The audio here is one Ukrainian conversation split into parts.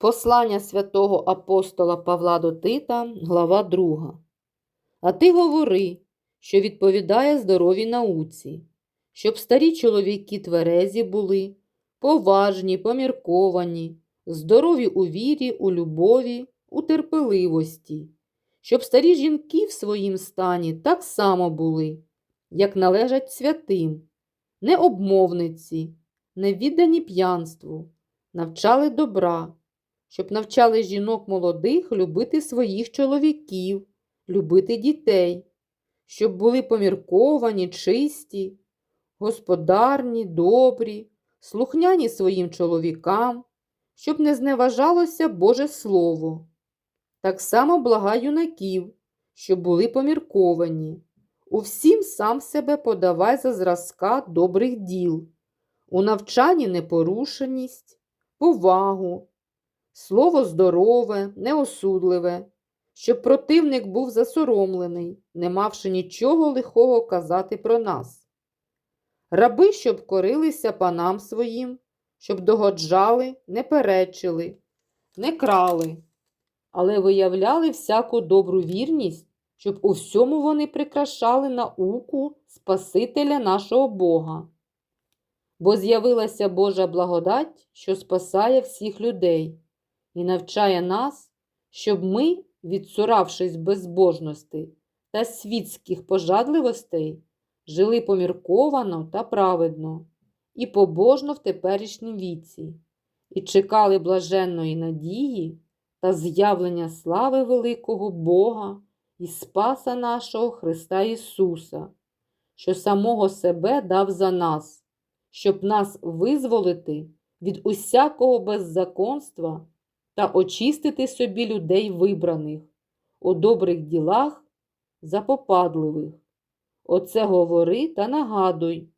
Послання святого апостола Павла до Тита, глава 2. А ти говори, що відповідає здоровій науці, щоб старі чоловіки тверезі були, поважні, помірковані, здорові у вірі, у любові, у терпеливості, щоб старі жінки в своїм стані так само були, як належать святим, не обмовниці, не віддані п'янству, навчали добра щоб навчали жінок молодих любити своїх чоловіків, любити дітей, щоб були помірковані, чисті, господарні, добрі, слухняні своїм чоловікам, щоб не зневажалося Боже Слово. Так само блага юнаків, щоб були помірковані. У всім сам себе подавай за зразка добрих діл, у навчанні непорушеність, повагу, Слово здорове, неосудливе, щоб противник був засоромлений, не мавши нічого лихого казати про нас. Раби, щоб корилися панам своїм, щоб догоджали, не перечили, не крали, але виявляли всяку добру вірність, щоб у всьому вони прикрашали науку Спасителя нашого Бога. Бо з'явилася Божа благодать, що спасає всіх людей і навчає нас, щоб ми, відсуравшись безбожності та світських пожадливостей, жили помірковано та праведно і побожно в теперішнім віці, і чекали блаженної надії та з'явлення слави великого Бога і Спаса нашого Христа Ісуса, що самого себе дав за нас, щоб нас визволити від усякого беззаконства та очистити собі людей вибраних, у добрих ділах запопадливих. Оце говори та нагадуй,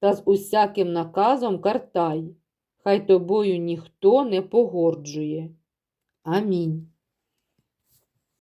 та з усяким наказом картай, хай тобою ніхто не погорджує. Амінь.